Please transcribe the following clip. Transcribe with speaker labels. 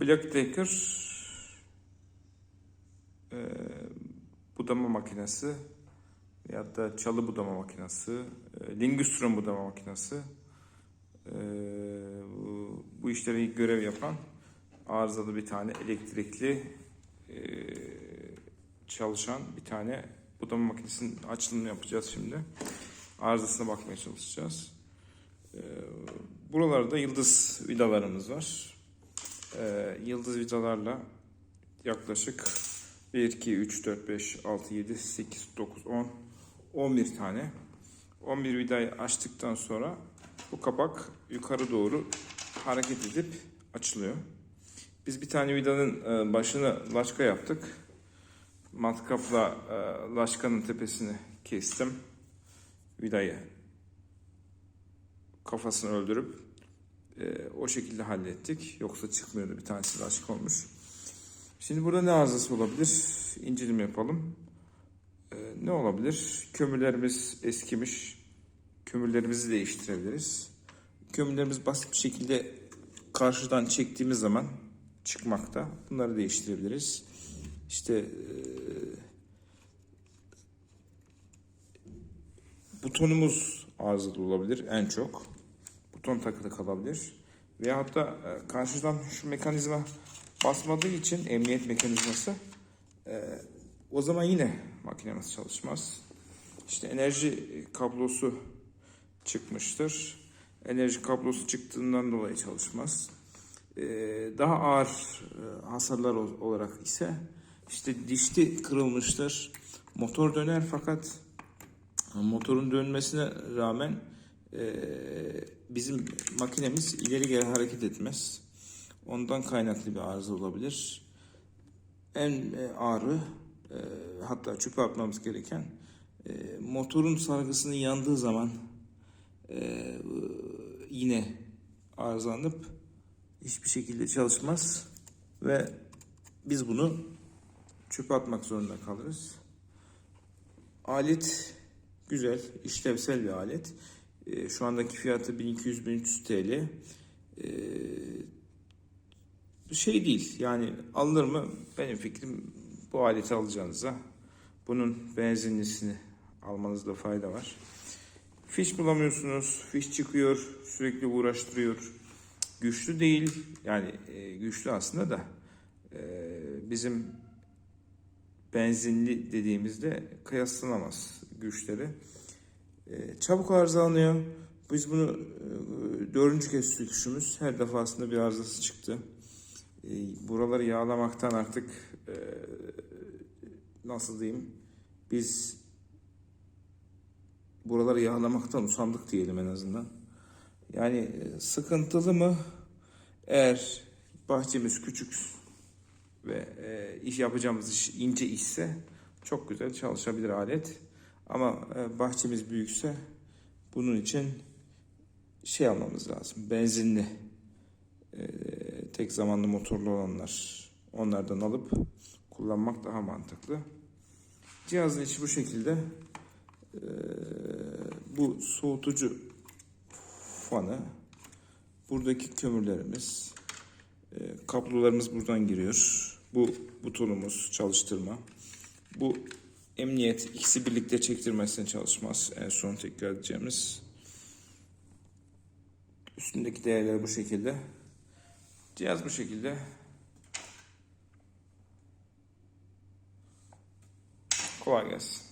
Speaker 1: Black Decker e, budama makinesi ya da çalı budama makinesi, e, Lingustron budama makinesi e, bu, bu işleri görev yapan arızalı bir tane elektrikli e, çalışan bir tane budama makinesinin açılımını yapacağız şimdi. Arızasına bakmaya çalışacağız. E, buralarda yıldız vidalarımız var. E, yıldız vidalarla yaklaşık 1, 2, 3, 4, 5, 6, 7, 8, 9, 10, 11 tane. 11 vidayı açtıktan sonra bu kapak yukarı doğru hareket edip açılıyor. Biz bir tane vidanın e, başını laçka yaptık. Matkapla e, laçkanın tepesini kestim. Vidayı kafasını öldürüp e, o şekilde hallettik. Yoksa çıkmıyordu bir tanesi laçka olmuş. Şimdi burada ne arızası olabilir? İncelim yapalım. E, ne olabilir? Kömürlerimiz eskimiş. Kömürlerimizi değiştirebiliriz. Kömürlerimiz basit bir şekilde karşıdan çektiğimiz zaman çıkmakta. Bunları değiştirebiliriz. İşte e, butonumuz arızalı olabilir en çok. Buton takılı kalabilir. Veyahut da e, karşıdan şu mekanizma basmadığı için emniyet mekanizması e, o zaman yine makinemiz çalışmaz. İşte enerji kablosu çıkmıştır. Enerji kablosu çıktığından dolayı çalışmaz. E, daha ağır e, hasarlar ol- olarak ise işte dişli kırılmıştır. Motor döner fakat motorun dönmesine rağmen e, bizim makinemiz ileri geri hareket etmez. Ondan kaynaklı bir arıza olabilir. En e, ağrı e, hatta çöpe atmamız gereken e, motorun sargısının yandığı zaman e, yine arızalanıp hiçbir şekilde çalışmaz ve biz bunu çöpe atmak zorunda kalırız. Alet güzel, işlevsel bir alet. E, şu andaki fiyatı 1200-1300 TL. E, şey değil yani alınır mı benim fikrim bu aleti alacağınıza bunun benzinlisini almanızda fayda var. Fiş bulamıyorsunuz, fiş çıkıyor, sürekli uğraştırıyor. Güçlü değil, yani e, güçlü aslında da e, bizim benzinli dediğimizde kıyaslanamaz güçleri. E, çabuk arızalanıyor. Biz bunu e, dördüncü kez söküşümüz. Her defasında bir arızası çıktı. E, buraları yağlamaktan artık e, nasıl diyeyim biz buraları yağlamaktan usandık diyelim en azından. Yani e, sıkıntılı mı? Eğer bahçemiz küçük ve iş yapacağımız iş ince işse çok güzel çalışabilir alet. Ama e, bahçemiz büyükse bunun için şey almamız lazım. Benzinli e, tek zamanlı motorlu olanlar onlardan alıp kullanmak daha mantıklı. Cihazın içi bu şekilde. E, bu soğutucu fanı. Buradaki kömürlerimiz. Kablolarımız buradan giriyor. Bu butonumuz çalıştırma. Bu emniyet ikisi birlikte çektirmezsen çalışmaz. En son tekrar edeceğimiz. Üstündeki değerler bu şekilde. Cihaz bu şekilde. Kolay gelsin.